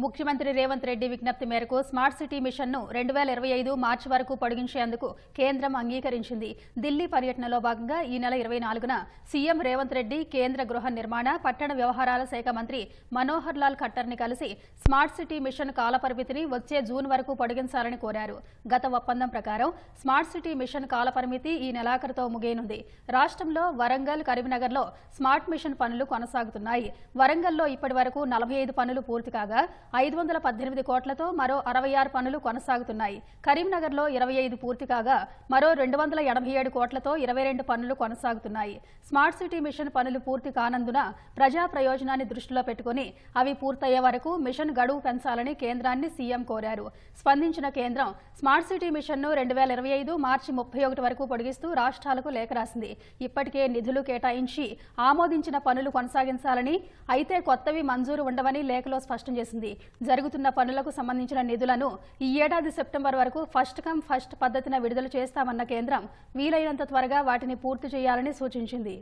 ముఖ్యమంత్రి రేవంత్ రెడ్డి విజ్ఞప్తి మేరకు స్మార్ట్ సిటీ మిషన్ను రెండు వేల ఇరవై ఐదు మార్చి వరకు పొడిగించేందుకు కేంద్రం అంగీకరించింది. ఢిల్లీ పర్యటనలో భాగంగా ఈ నెల ఇరవై నాలుగున సీఎం రేవంత్ రెడ్డి కేంద్ర గృహ నిర్మాణ పట్టణ వ్యవహారాల శాఖ మంత్రి మనోహర్ లాల్ ఖట్టర్ని కలిసి స్మార్ట్ సిటీ మిషన్ కాలపరిమితిని వచ్చే జూన్ వరకు పొడిగించాలని కోరారు. గత ఒప్పందం ప్రకారం స్మార్ట్ సిటీ మిషన్ కాలపరిమితి ఈ నెలాఖరుతో ముగియనుంది. రాష్ట్రంలో వరంగల్ కరీంనగర్లో స్మార్ట్ మిషన్ పనులు కొనసాగుతున్నాయి. వరంగల్లో ఇప్పటి వరకు నలభై ఐదు పనులు పూర్తి కాగా ఐదు వందల పద్దెనిమిది కోట్లతో మరో అరవై ఆరు పనులు కొనసాగుతున్నాయి. కరీంనగర్లో ఇరవై ఐదు పూర్తి కాగా మరో రెండు వందల ఎనభై ఏడు కోట్లతో ఇరవై రెండు పనులు కొనసాగుతున్నాయి. స్మార్ట్ సిటీ మిషన్ పనులు పూర్తి కానందున ప్రజా ప్రయోజనాన్ని దృష్టిలో పెట్టుకుని అవి పూర్తయ్యే వరకు మిషన్ గడువు పెంచాలని కేంద్రాన్ని సీఎం కోరారు. స్పందించిన కేంద్రం స్మార్ట్ సిటీ మిషన్ను రెండు వేల ఇరవై ఐదు మార్చి ముప్పై ఒకటి వరకు పొడిగిస్తూ రాష్ట్రాలకు లేఖ రాసింది. ఇప్పటికే నిధులు కేటాయించి ఆమోదించిన పనులు కొనసాగించాలని అయితే కొత్తవి మంజూరు ఉండవని లేఖలో స్పష్టం చేసింది. జరుగుతున్న పనులకు సంబంధించిన నిధులను ఈ ఏడాది సెప్టెంబర్ వరకు ఫస్ట్ కమ్ ఫస్ట్ పద్ధతిన విడుదల చేస్తామన్న కేంద్రం వీలైనంత త్వరగా వాటిని పూర్తి చేయాలని సూచించింది.